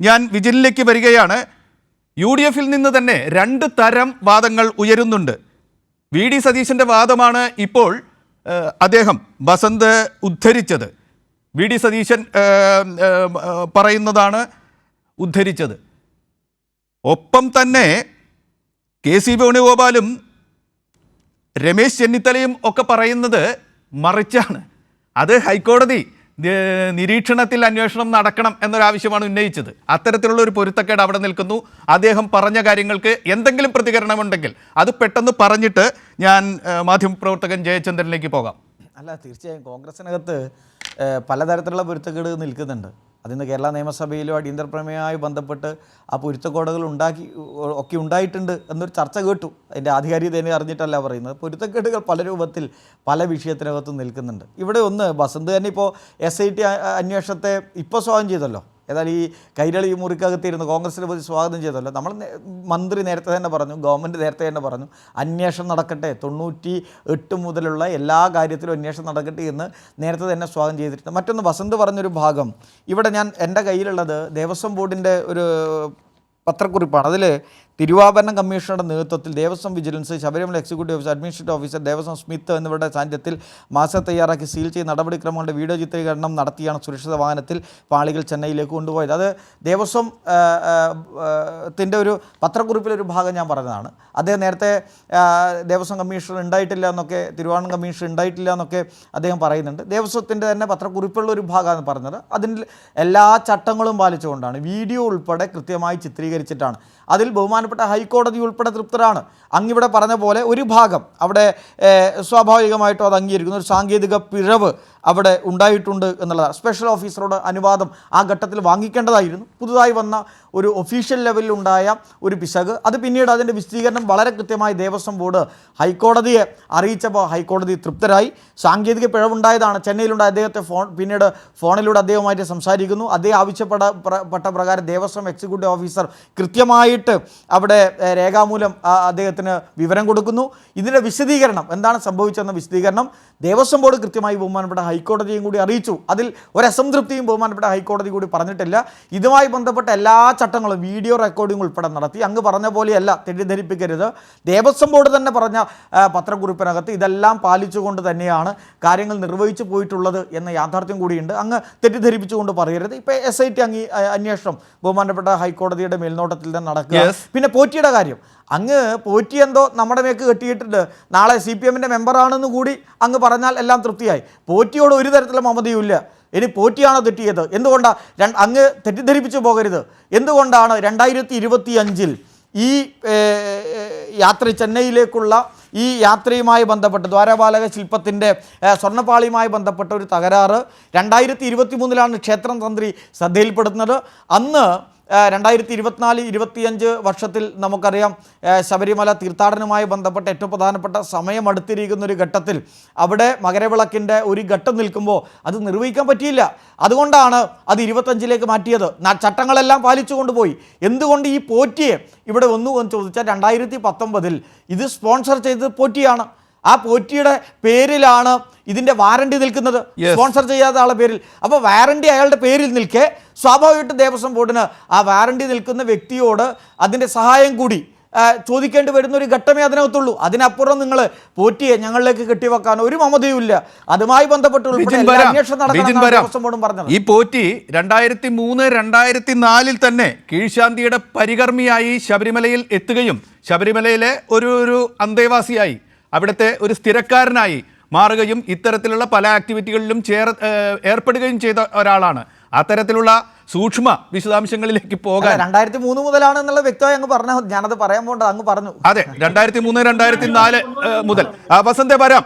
ഞാൻ വിജിലിലേക്ക് വരികയാണ്. U D എഫിൽ നിന്ന് തന്നെ രണ്ട് തരം വാദങ്ങൾ ഉയരുന്നുണ്ട്. വി ഡി സതീശന്റെ വാദമാണ് ഇപ്പോൾ അദ്ദേഹം വസന്ത് ഉദ്ധരിച്ചത്. വി ഡി സതീശൻ പറയുന്നതാണ് ഉദ്ധരിച്ചത്. ഒപ്പം തന്നെ കെ സി വേണുഗോപാലും രമേശ് ചെന്നിത്തലയും ഒക്കെ പറയുന്നത് മറിച്ചാണ്. അത് ഹൈക്കോടതി നിരീക്ഷണത്തിൽ അന്വേഷണം നടക്കണം എന്നൊരാവശ്യമാണ് ഉന്നയിച്ചത്. അത്തരത്തിലുള്ള ഒരു പൊരുത്തക്കേട് അവിടെ നിൽക്കുന്നു. അദ്ദേഹം പറഞ്ഞ കാര്യങ്ങൾക്ക് എന്തെങ്കിലും പ്രതികരണമുണ്ടെങ്കിൽ അത് പെട്ടെന്ന് പറഞ്ഞിട്ട് ഞാൻ മാധ്യമപ്രവർത്തകൻ ജയചന്ദ്രനിലേക്ക് പോകാം. അല്ല തീർച്ചയായും കോൺഗ്രസിനകത്ത് പലതരത്തിലുള്ള പൊരുത്തക്കേട് നിൽക്കുന്നുണ്ട്. അതിന്ന് കേരള നിയമസഭയിലും അടിയന്തര പ്രമേയവുമായി ബന്ധപ്പെട്ട് ആ പൊരുത്തക്കോടകൾ ഉണ്ടാക്കി ഒക്കെ ഉണ്ടായിട്ടുണ്ട് എന്നൊരു ചർച്ച കേട്ടു. അതിന്റെ ആധികാരികത തന്നെ അറിഞ്ഞിട്ടല്ല പറയുന്നത്. പൊരുത്തക്കേടുകൾ പല രൂപത്തിൽ പല വിഷയത്തിനകത്തും നിൽക്കുന്നുണ്ട്. ഇവിടെ ഒന്ന് ബസന്ത് തന്നെ ഇപ്പോൾ എസ് ഐ ടി അന്വേഷണത്തെ ഇപ്പോൾ സ്വാഗതം ചെയ്തല്ലോ. ഏതായാലും ഈ കൈരളി മുറിക്കകത്തിരുന്ന് കോൺഗ്രസിനെ പോയി സ്വാഗതം ചെയ്തല്ലോ നമ്മൾ മന്ത്രി നേരത്തെ തന്നെ പറഞ്ഞു ഗവൺമെന്റ് നേരത്തെ തന്നെ പറഞ്ഞു അന്വേഷണം നടക്കട്ടെ. തൊണ്ണൂറ്റി എട്ട് മുതലുള്ള എല്ലാ കാര്യത്തിലും അന്വേഷണം നടക്കട്ടെ എന്ന് നേരത്തെ തന്നെ സ്വാഗതം ചെയ്തിട്ടുണ്ട് മറ്റൊന്ന് വസന്ത് പറഞ്ഞൊരു ഭാഗം. ഇവിടെ ഞാൻ എന്റെ കയ്യിലുള്ളത് ദേവസ്വം ബോർഡിന്റെ ഒരു പത്രക്കുറിപ്പാണ്. അതിൽ തിരുവാഭരണം കമ്മീഷണറുടെ നേതൃത്വത്തിൽ Devaswom vigilance Sabarimala executive officer administrative officer Devaswom smith എന്നിവരുടെ സാന്നിധ്യത്തിൽ മാസം തയ്യാറാക്കി സീൽ ചെയ്ത നടപടിക്രമങ്ങളുടെ വീഡിയോ ചിത്രീകരണം നടത്തിയാണ് സുരക്ഷിത വാഹനത്തിൽ പാളികൾ ചെന്നൈയിലേക്ക് കൊണ്ടുപോയത്. അത് ദേവസ്വം ത്തിന്റെ ഒരു പത്രക്കുറിപ്പിലൊരു ഭാഗം ഞാൻ പറഞ്ഞതാണ്. അദ്ദേഹം നേരത്തെ ദേവസ്വം കമ്മീഷണർ ഉണ്ടായിട്ടില്ല എന്നൊക്കെ തിരുവാണം കമ്മീഷൻ ഉണ്ടായിട്ടില്ല എന്നൊക്കെ അദ്ദേഹം പറയുന്നുണ്ട്. ദേവസ്വത്തിന്റെ തന്നെ പത്രക്കുറിപ്പുള്ള ഒരു ഭാഗമാണ് പറഞ്ഞത്. അതിൽ എല്ലാ ചട്ടങ്ങളും പാലിച്ചുകൊണ്ടാണ് വീഡിയോ ഉൾപ്പെടെ കൃത്യമായി ചിത്രീകരിച്ചിട്ടാണ്. അതിൽ ബഹുമാനപ്പെട്ട ഹൈക്കോടതി ഉൾപ്പെടെ തൃപ്തരാണ്. അങ്ങിവിടെ പറഞ്ഞ പോലെ ഒരു ഭാഗം അവിടെ സ്വാഭാവികമായിട്ടും അത് അംഗീകരിക്കുന്നു. ഒരു സാങ്കേതിക പിഴവ് അവിടെ ഉണ്ടായിട്ടുണ്ട് എന്നുള്ളതാണ്. സ്പെഷ്യൽ ഓഫീസറോട് അനുവാദം ആ ഘട്ടത്തിൽ വാങ്ങിക്കേണ്ടതായിരുന്നു. പുതുതായി വന്ന ഒരു ഒഫീഷ്യൽ ലെവലിൽ ഉണ്ടായ ഒരു പിശക്. അത് പിന്നീട് അതിന്റെ വിശദീകരണം വളരെ കൃത്യമായി ദേവസ്വം ബോർഡ് ഹൈക്കോടതിയെ അറിയിച്ചപ്പോൾ ഹൈക്കോടതി തൃപ്തരായി. സാങ്കേതിക പിഴവുണ്ടായതാണ്. ചെന്നൈയിലുണ്ട് അദ്ദേഹത്തെ ഫോൺ പിന്നീട് ഫോണിലൂടെ അദ്ദേഹവുമായിട്ട് സംസാരിക്കുന്നു. അദ്ദേഹം ആവശ്യപ്പെട്ട പ്ര- പെട്ട പ്രകാരം ദേവസ്വം എക്സിക്യൂട്ടീവ് ഓഫീസർ കൃത്യമായിട്ട് അവിടെ രേഖാമൂലം അദ്ദേഹത്തിന് വിവരം കൊടുക്കുന്നു. ഇതിന്റെ വിശദീകരണം എന്താണ് സംഭവിച്ചതെന്ന വിശദീകരണം ദേവസ്വം ബോർഡ് കൃത്യമായി ബഹുമാനപ്പെട്ട ഹൈക്കോടതിയും കൂടി അറിയിച്ചു. അതിൽ ഒരു അസംതൃപ്തിയും ബഹുമാനപ്പെട്ട ഹൈക്കോടതി കൂടി പറഞ്ഞിട്ടില്ല. ഇതുമായി ബന്ധപ്പെട്ട എല്ലാ ചട്ടങ്ങളും വീഡിയോ റെക്കോർഡിംഗ് ഉൾപ്പെടെ നടത്തി. അങ്ങ് പറഞ്ഞ പോലെയല്ല തെറ്റിദ്ധരിപ്പിക്കരുത്. ദേവസ്വം ബോർഡ് തന്നെ പറഞ്ഞ പത്രക്കുറിപ്പിനകത്ത് ഇതെല്ലാം പാലിച്ചുകൊണ്ട് തന്നെയാണ് കാര്യങ്ങൾ നിർവഹിച്ചു പോയിട്ടുള്ളത് എന്ന യാഥാർത്ഥ്യം കൂടിയുണ്ട്. അങ്ങ് തെറ്റിദ്ധരിപ്പിച്ചുകൊണ്ട് പറയരുത്. ഇപ്പോൾ എസ് ഐ ടി അങ്ങ് അന്വേഷണം ബഹുമാനപ്പെട്ട ഹൈക്കോടതിയുടെ മേൽനോട്ടത്തിൽ തന്നെ നടക്കുക. പിന്നെ പോറ്റിയുടെ കാര്യം. അങ്ങ് പോറ്റി എന്തോ നമ്മുടെ മേക്ക് കെട്ടിയിട്ടുണ്ട്. നാളെ സി പി എമ്മിന്റെ മെമ്പറാണെന്ന് കൂടി അങ്ങ് പറഞ്ഞാൽ എല്ലാം തൃപ്തിയായി. പോറ്റിയോട് ഒരു തരത്തിലും മമതയുമില്ല. ഇനി പോറ്റിയാണോ തെറ്റിയത്? എന്തുകൊണ്ടാണ് അങ്ങ് തെറ്റിദ്ധരിപ്പിച്ചു പോകരുത്. എന്തുകൊണ്ടാണ് രണ്ടായിരത്തി ഇരുപത്തി അഞ്ചിൽ ഈ യാത്ര ചെന്നൈയിലേക്കുള്ള ഈ യാത്രയുമായി ബന്ധപ്പെട്ട് ദ്വാരപാലക ശില്പത്തിന്റെ സ്വർണപ്പാളിയുമായി ബന്ധപ്പെട്ട ഒരു തകരാറ് രണ്ടായിരത്തി ഇരുപത്തി മൂന്നിലാണ് ക്ഷേത്രം തന്ത്രി ശ്രദ്ധയിൽപ്പെടുന്നത്. അന്ന് രണ്ടായിരത്തി ഇരുപത്തിനാല് ഇരുപത്തിയഞ്ച് വർഷത്തിൽ നമുക്കറിയാം ശബരിമല തീർത്ഥാടനവുമായി ബന്ധപ്പെട്ട ഏറ്റവും പ്രധാനപ്പെട്ട സമയം അടുത്തിരിക്കുന്ന ഒരു ഘട്ടത്തിൽ അവിടെ മകരവിളക്കിന്റെ ഒരു ഘട്ടം നിൽക്കുമ്പോൾ അത് നിർവഹിക്കാൻ പറ്റിയില്ല. അതുകൊണ്ടാണ് അത് ഇരുപത്തഞ്ചിലേക്ക് മാറ്റിയത്. ചട്ടങ്ങളെല്ലാം പാലിച്ചു കൊണ്ടുപോയി. എന്തുകൊണ്ട് ഈ പോറ്റിയെ ഇവിടെ വന്നു എന്ന് ചോദിച്ചാൽ രണ്ടായിരത്തി പത്തൊമ്പതിൽ ഇത് സ്പോൺസർ ചെയ്തത് പോറ്റിയാണ്. ആ പോറ്റിയുടെ പേരിലാണ് ഇതിന്റെ വാറണ്ടി നിൽക്കുന്നത്. സ്പോൺസർ ചെയ്യാത്ത ആളുടെ പേരിൽ. അപ്പോൾ വാറണ്ടി അയാളുടെ പേരിൽ നിൽക്കെ സ്വാഭാവികമായിട്ടും ദേവസ്വം ബോർഡിന് ആ വാറണ്ടി നിൽക്കുന്ന വ്യക്തിയോട് അതിന്റെ സഹായം കൂടി ചോദിക്കേണ്ടി വരുന്ന ഒരു ഘട്ടമേ അതിനകത്തുള്ളൂ. അതിനപ്പുറം നിങ്ങൾ പോറ്റിയെ ഞങ്ങളിലേക്ക് കെട്ടിവെക്കാൻ ഒരു മമതയും ഇല്ല. അതുമായി ബന്ധപ്പെട്ട് ഈ പോറ്റി രണ്ടായിരത്തി മൂന്ന് രണ്ടായിരത്തി നാലിൽ തന്നെ കീഴ്ശാന്തിയുടെ പരികർമ്മിയായി ശബരിമലയിൽ എത്തുകയും ശബരിമലയിലെ ഒരു ഒരു അന്തേവാസിയായി. അവിടുത്തെ ഒരു സ്ഥിരക്കാരനായി മാറുകയും ഇത്തരത്തിലുള്ള പല ആക്ടിവിറ്റികളിലും ചേർ ഏർ, ഏർപ്പെടുകയും ചെയ്ത ഒരാളാണ്. അത്തരത്തിലുള്ള സൂക്ഷ്മ വിശദാംശങ്ങളിലേക്ക് പോകാൻ രണ്ടായിരത്തി മൂന്ന് മുതലാണ് എന്നുള്ള വ്യക്തമായി അങ്ങ് പറഞ്ഞു ഞാനത് പറയാൻ പോകണ്ട അങ്ങ് പറഞ്ഞു. അതെ രണ്ടായിരത്തി മൂന്ന് രണ്ടായിരത്തി നാല് മുതൽ. വസന്ത വസന്തേ വരാം.